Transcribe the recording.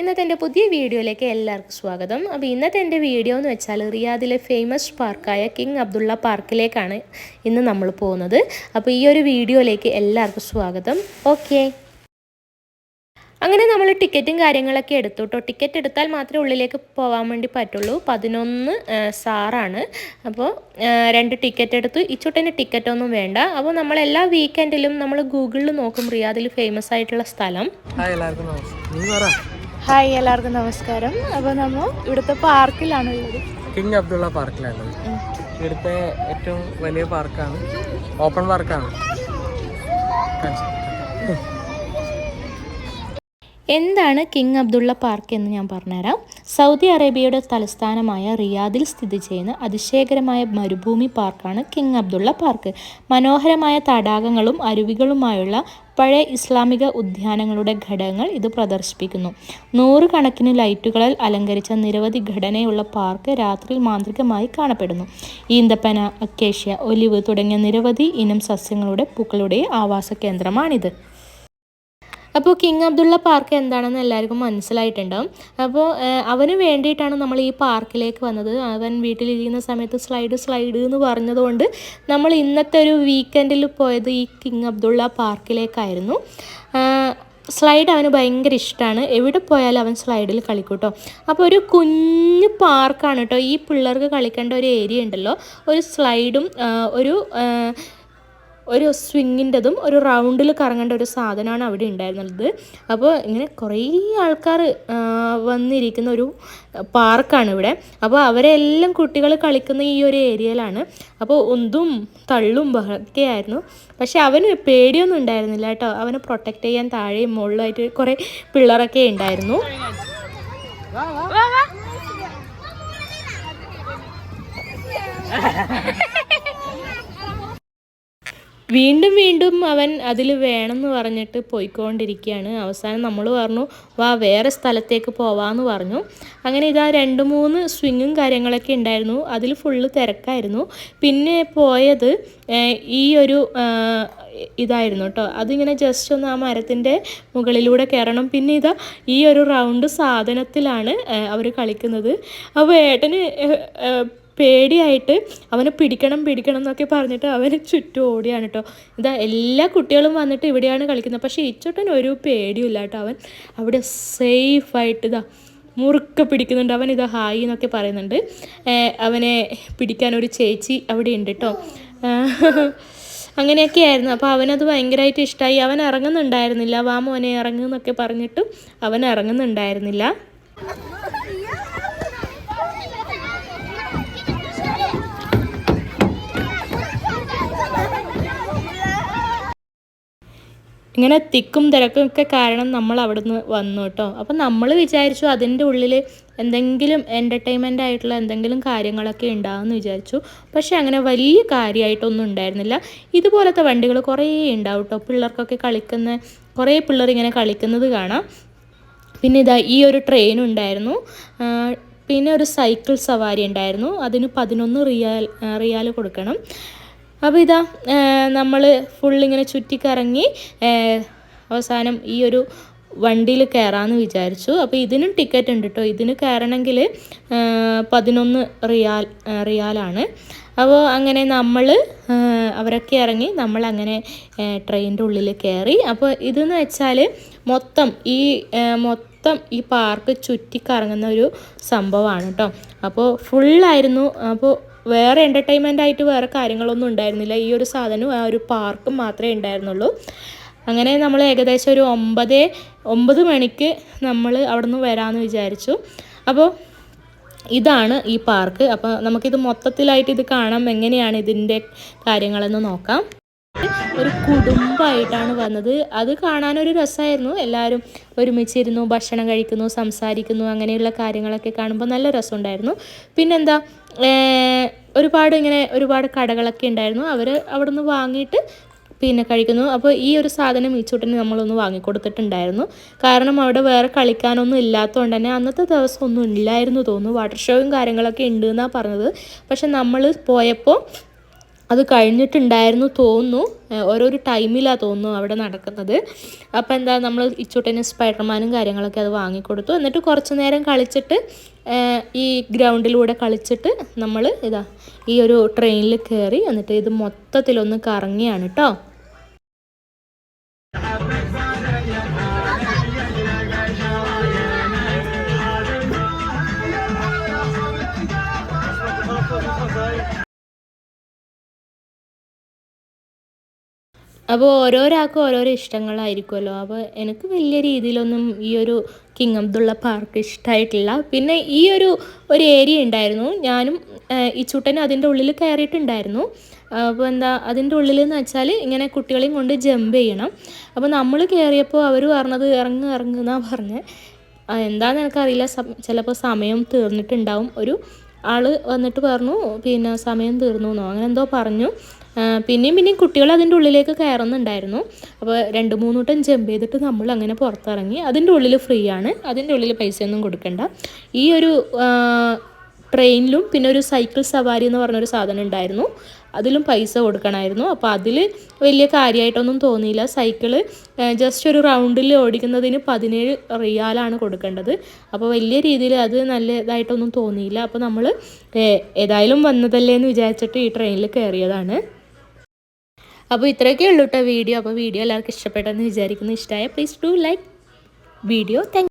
ഇന്നത്തെ എന്റെ പുതിയ വീഡിയോയിലേക്ക് എല്ലാവർക്കും സ്വാഗതം. അപ്പോൾ ഇന്നത്തെ എന്റെ വീഡിയോ എന്ന് വെച്ചാൽ റിയാദിലെ ഫേമസ് പാർക്കായ കിങ് അബ്ദുള്ള പാർക്കിലേക്കാണ് ഇന്ന് നമ്മൾ പോകുന്നത്. അപ്പോൾ ഈ ഒരു വീഡിയോയിലേക്ക് എല്ലാവർക്കും സ്വാഗതം. ഓക്കെ. അങ്ങനെ നമ്മൾ ടിക്കറ്റും കാര്യങ്ങളൊക്കെ എടുത്തു കേട്ടോ. ടിക്കറ്റ് എടുത്താൽ മാത്രമേ ഉള്ളിലേക്ക് പോകാൻ വേണ്ടി പറ്റുള്ളൂ. പതിനൊന്ന് സാറാണ്. അപ്പോൾ രണ്ട് ടിക്കറ്റ് എടുത്തു. ഇച്ചോട്ടന് ടിക്കറ്റ് ഒന്നും വേണ്ട. അപ്പോൾ നമ്മൾ എല്ലാ വീക്കെൻഡിലും നമ്മൾ ഗൂഗിളിൽ നോക്കും റിയാദിൽ ഫേമസ് ആയിട്ടുള്ള സ്ഥലം. എല്ലാവർക്കും ഹായ് എല്ലാവർക്കും നമസ്കാരം. അപ്പോൾ നമ്മൾ ഇവിടുത്തെ പാർക്കിലാണ് ഉള്ളത്? കിങ് അബ്ദുള്ള പാർക്കിലാണ്. ഇവിടുത്തെ ഏറ്റവും വലിയ പാർക്കാണ്. ഓപ്പൺ പാർക്കാണ്. എന്താണ് കിങ് അബ്ദുള്ള പാർക്ക് എന്ന് ഞാൻ പറഞ്ഞുതരാം. സൗദി അറേബ്യയുടെ തലസ്ഥാനമായ റിയാദിൽ സ്ഥിതി ചെയ്യുന്ന അതിശയകരമായ മരുഭൂമി പാർക്കാണ് കിങ് അബ്ദുള്ള പാർക്ക്. മനോഹരമായ തടാകങ്ങളും അരുവികളുമായുള്ള പഴയ ഇസ്ലാമിക ഉദ്യാനങ്ങളുടെ ഘടകങ്ങൾ ഇത് പ്രദർശിപ്പിക്കുന്നു. നൂറുകണക്കിന് ലൈറ്റുകളിൽ അലങ്കരിച്ച നിരവധി ഘടനയുള്ള പാർക്ക് രാത്രിയിൽ മാന്ത്രികമായി കാണപ്പെടുന്നു. ഈന്തപ്പന അക്കേഷ്യ ഒലിവ് തുടങ്ങിയ നിരവധി ഇനം സസ്യങ്ങളുടെ പൂക്കളുടെ ആവാസ കേന്ദ്രമാണിത്. അപ്പോൾ കിങ് അബ്ദുള്ള പാർക്ക് എന്താണെന്ന് എല്ലാവർക്കും മനസ്സിലായിട്ടുണ്ടാവും. അപ്പോൾ അവന് വേണ്ടിയിട്ടാണ് നമ്മൾ ഈ പാർക്കിലേക്ക് വന്നത്. അവൻ വീട്ടിലിരിക്കുന്ന സമയത്ത് സ്ലൈഡ് സ്ലൈഡ് എന്ന് പറഞ്ഞതുകൊണ്ട് നമ്മൾ ഇന്നത്തെ ഒരു വീക്കെൻഡിൽ പോയത് ഈ കിങ് അബ്ദുള്ള പാർക്കിലേക്കായിരുന്നു സ്ലൈഡ് അവന് ഭയങ്കര ഇഷ്ടമാണ് എവിടെ പോയാലും അവൻ സ്ലൈഡിൽ കളിക്കൂട്ടോ. അപ്പോൾ ഒരു കുഞ്ഞു പാർക്കാണ് കേട്ടോ ഈ പിള്ളേർക്ക് കളിക്കേണ്ട ഒരു ഏരിയ ഉണ്ടല്ലോ. ഒരു സ്ലൈഡും ഒരു ഒരു സ്വിങ്ങിന്റെതും ഒരു റൗണ്ടിൽ കറങ്ങേണ്ട ഒരു സാധനമാണ് അവിടെ ഉണ്ടായിരുന്നത്. അപ്പോൾ ഇങ്ങനെ കുറേ ആൾക്കാർ വന്നിരിക്കുന്ന ഒരു പാർക്കാണ് ഇവിടെ. അപ്പോൾ അവരെല്ലാം കുട്ടികൾ കളിക്കുന്ന ഈ ഒരു ഏരിയയിലാണ്. അപ്പോൾ ഉന്തും തള്ളും ബഹളൊക്കെ ആയിരുന്നു. പക്ഷെ അവന് പേടിയൊന്നും ഉണ്ടായിരുന്നില്ല കേട്ടോ. അവനെ പ്രൊട്ടക്റ്റ് ചെയ്യാൻ താഴെയും മുകളിലായിട്ട് കുറേ പിള്ളേരൊക്കെ ഉണ്ടായിരുന്നു. വീണ്ടും വീണ്ടും അവൻ അതിൽ വേണമെന്ന് പറഞ്ഞിട്ട് പോയിക്കൊണ്ടിരിക്കുകയാണ്. അവസാനം നമ്മൾ പറഞ്ഞു വാ വേറെ സ്ഥലത്തേക്ക് പോവാന്ന് പറഞ്ഞു. അങ്ങനെ ഇതാ രണ്ട് മൂന്ന് സ്വിങ്ങും കാര്യങ്ങളൊക്കെ ഉണ്ടായിരുന്നു. അതിൽ ഫുള്ള് തിരക്കായിരുന്നു. പിന്നെ പോയത് ഈ ഒരു ഇതായിരുന്നു കേട്ടോ. അതിങ്ങനെ ജസ്റ്റ് ഒന്ന് ആ മരത്തിന്റെ മുകളിലൂടെ കയറണം. പിന്നെ ഇതാ ഈ ഒരു റൗണ്ട് സാധനത്തിലാണ് അവർ കളിക്കുന്നത്. അപ്പോൾ ഏട്ടന് പേടിയായിട്ട് അവനെ പിടിക്കണം പിടിക്കണം എന്നൊക്കെ പറഞ്ഞിട്ട് അവന് ചുറ്റും ഓടിയാണ് കേട്ടോ ഇതാ എല്ലാ കുട്ടികളും വന്നിട്ട് ഇവിടെയാണ് കളിക്കുന്നത്. പക്ഷേ ഇച്ചോട്ടൻ ഒരു പേടിയില്ല കേട്ടോ അവൻ. അവിടെ സേഫായിട്ട് ഇതാ മുറുക്കെ പിടിക്കുന്നുണ്ട്. അവൻ ഇതാ ഹായ് എന്നൊക്കെ പറയുന്നുണ്ട്. അവനെ പിടിക്കാൻ ഒരു ചേച്ചി അവിടെ ഉണ്ട് കേട്ടോ അങ്ങനെയൊക്കെ ആയിരുന്നു. അപ്പോൾ അവനത് ഭയങ്കരമായിട്ട് ഇഷ്ടമായി. അവൻ ഇറങ്ങുന്നുണ്ടായിരുന്നില്ല. വാ മോനെ ഇറങ്ങുന്നൊക്കെ പറഞ്ഞിട്ടും അവൻ ഇറങ്ങുന്നുണ്ടായിരുന്നില്ല. ഇങ്ങനെ തിക്കും തിരക്കും ഒക്കെ കാരണം നമ്മൾ അവിടുന്ന് വന്നു കേട്ടോ. അപ്പം നമ്മൾ വിചാരിച്ചു അതിന്റെ ഉള്ളിൽ എന്തെങ്കിലും എന്റർടൈൻമെന്റ് ആയിട്ടുള്ള എന്തെങ്കിലും കാര്യങ്ങളൊക്കെ ഉണ്ടാകുമെന്ന് വിചാരിച്ചു. പക്ഷേ അങ്ങനെ വലിയ കാര്യമായിട്ടൊന്നും ഉണ്ടായിരുന്നില്ല. ഇതുപോലത്തെ വണ്ടികൾ കുറേ ഉണ്ടാവും കേട്ടോ. പിള്ളേർക്കൊക്കെ കളിക്കുന്ന കുറേ പിള്ളേർ ഇങ്ങനെ കളിക്കുന്നത് കാണാം. പിന്നെ ഇതാ ഈ ഒരു ട്രെയിൻ ഉണ്ടായിരുന്നു. പിന്നെ ഒരു സൈക്കിൾ സവാരി ഉണ്ടായിരുന്നു. അതിന് പതിനൊന്ന് റിയാൽ റിയാൽ കൊടുക്കണം. അപ്പോൾ ഇതാ നമ്മൾ ഫുള്ളിങ്ങനെ ചുറ്റിക്കറങ്ങി അവസാനം ഈ ഒരു വണ്ടിയിൽ കയറാമെന്ന് വിചാരിച്ചു. അപ്പോൾ ഇതിനും ടിക്കറ്റ് ഉണ്ട് കേട്ടോ ഇതിന് കയറണമെങ്കിൽ പതിനൊന്ന് റിയാൽ റിയാലാണ്. അപ്പോൾ അങ്ങനെ നമ്മൾ അവരൊക്കെ ഇറങ്ങി നമ്മൾ അങ്ങനെ ട്രെയിനിന്റെ ഉള്ളിൽ കയറി അപ്പോൾ ഇതെന്ന് വെച്ചാൽ മൊത്തം ഈ ആ, മൊത്തം ഈ പാർക്ക് ചുറ്റിക്കറങ്ങുന്ന ഒരു സംഭവമാണ് കേട്ടോ അപ്പോൾ ഫുള്ളായിരുന്നു അപ്പോൾ വേറെ എന്റർടൈൻമെന്റ് ആയിട്ട് വേറെ കാര്യങ്ങളൊന്നും ഉണ്ടായിരുന്നില്ല. ഈ ഒരു സാധനം ആ ഒരു പാർക്കും മാത്രമേ ഉണ്ടായിരുന്നുള്ളൂ. അങ്ങനെ നമ്മൾ ഏകദേശം ഒരു ഒമ്പത് ഒമ്പത് മണിക്ക് നമ്മൾ അവിടെ നിന്ന് വരാമെന്ന് വിചാരിച്ചു. അപ്പോൾ ഇതാണ് ഈ പാർക്ക് അപ്പോൾ നമുക്കിത് മൊത്തത്തിലായിട്ട് ഇത് കാണാം. എങ്ങനെയാണ് ഇതിന്റെ കാര്യങ്ങളെന്ന് നോക്കാം. ഒരു കുടുംബമായിട്ടാണ് വന്നത്. അത് കാണാനൊരു രസമായിരുന്നു എല്ലാവരും ഒരുമിച്ചിരുന്നു ഭക്ഷണം കഴിക്കുന്നു സംസാരിക്കുന്നു അങ്ങനെയുള്ള കാര്യങ്ങളൊക്കെ കാണുമ്പോൾ നല്ല രസമുണ്ടായിരുന്നു. പിന്നെന്താ ഒരുപാട് ഇങ്ങനെ ഒരുപാട് കടകളൊക്കെ ഉണ്ടായിരുന്നു. അവർ അവിടെ നിന്ന് വാങ്ങിയിട്ട് പിന്നെ കഴിക്കുന്നു. അപ്പോൾ ഈ ഒരു സാധനം ഈ നമ്മളൊന്ന് വാങ്ങിക്കൊടുത്തിട്ടുണ്ടായിരുന്നു. കാരണം അവിടെ വേറെ കളിക്കാനൊന്നും ഇല്ലാത്തതുകൊണ്ട് തന്നെ അന്നത്തെ ദിവസം ഒന്നും ഇല്ലായിരുന്നു തോന്നുന്നു. വാട്ടർ ഷോയും കാര്യങ്ങളൊക്കെ ഉണ്ട് എന്നാണ് പറഞ്ഞത്. പക്ഷെ നമ്മൾ പോയപ്പോൾ അത് കഴിഞ്ഞിട്ടുണ്ടായിരുന്നു തോന്നുന്നു. ഓരോരോ ടൈമിലാണ് തോന്നുന്നു അവിടെ നടക്കുന്നത്. അപ്പോൾ എന്താ നമ്മൾ ഇച്ചൂട്ടന് സ്പൈഡർമാനും കാര്യങ്ങളൊക്കെ അത് വാങ്ങിക്കൊടുത്തു. എന്നിട്ട് കുറച്ച് നേരം കളിച്ചിട്ട് ഈ ഗ്രൗണ്ടിലൂടെ കളിച്ചിട്ട് നമ്മൾ ഇതാ ഈ ഒരു ട്രെയിനിൽ കയറി എന്നിട്ട് ഇത് മൊത്തത്തിലൊന്ന് കറങ്ങിയാണ് കേട്ടോ അപ്പോൾ ഓരോരാൾക്കും ഓരോരോ ഇഷ്ടങ്ങളായിരിക്കുമല്ലോ. അപ്പോൾ എനിക്ക് വലിയ രീതിയിലൊന്നും ഈ ഒരു കിങ് അബ്ദുള്ള പാർക്ക് ഇഷ്ടമായിട്ടില്ല പിന്നെ ഈ ഒരു ഒരു ഏരിയ ഉണ്ടായിരുന്നു. ഞാനും ഈ ചുട്ടനും അതിന്റെ ഉള്ളിൽ കയറിയിട്ടുണ്ടായിരുന്നു. അപ്പോൾ എന്താ അതിന്റെ ഉള്ളിൽ എന്ന് വെച്ചാൽ ഇങ്ങനെ കുട്ടികളെയും കൊണ്ട് ജമ്പ് ചെയ്യണം. അപ്പോൾ നമ്മൾ കയറിയപ്പോൾ അവർ പറഞ്ഞത് ഇറങ്ങ് ഇറങ്ങ് എന്നാണ് പറഞ്ഞത് എന്താണെന്ന് എനിക്കറിയില്ല. ചിലപ്പോൾ സമയം തീർന്നിട്ടുണ്ടാവും. ഒരു ആൾ വന്നിട്ട് പറഞ്ഞു പിന്നെ സമയം തീർന്നു എന്നോ അങ്ങനെ എന്തോ പറഞ്ഞു. പിന്നെയും പിന്നെയും കുട്ടികൾ അതിന്റെ ഉള്ളിലേക്ക് കയറുന്നുണ്ടായിരുന്നു. അപ്പോൾ രണ്ട് മൂന്ന് വട്ടം ജമ്പ് ചെയ്തിട്ട് നമ്മൾ അങ്ങനെ പുറത്തിറങ്ങി. അതിന്റെ ഉള്ളിൽ ഫ്രീ ആണ്. അതിന്റെ ഉള്ളിൽ പൈസയൊന്നും കൊടുക്കണ്ട. ഈ ഒരു ട്രെയിനിലും പിന്നെ ഒരു സൈക്കിൾ സവാരി എന്ന് പറഞ്ഞൊരു സാധനം ഉണ്ടായിരുന്നു. അതിലും പൈസ കൊടുക്കണമായിരുന്നു. അപ്പോൾ അതിൽ വലിയ കാര്യമായിട്ടൊന്നും തോന്നിയില്ല. സൈക്കിൾ ജസ്റ്റ് ഒരു റൗണ്ടിൽ ഓടിക്കുന്നതിന് പതിനേഴ് റിയാലാണ് കൊടുക്കേണ്ടത്. അപ്പോൾ വലിയ രീതിയിൽ അത് നല്ല ഇതായിട്ടൊന്നും തോന്നിയില്ല. അപ്പോൾ നമ്മൾ ഏതായാലും വന്നതല്ലേ എന്ന് വിചാരിച്ചിട്ട് ഈ ട്രെയിനിൽ കയറിയതാണ്. അപ്പോൾ ഇത്രയൊക്കെ ഉള്ളൂ കേട്ടോ വീഡിയോ. അപ്പോൾ വീഡിയോ എല്ലാവർക്കും ഇഷ്ടപ്പെട്ടെന്ന് വിചാരിക്കുന്നു. ഇഷ്ടമായ please do like video thank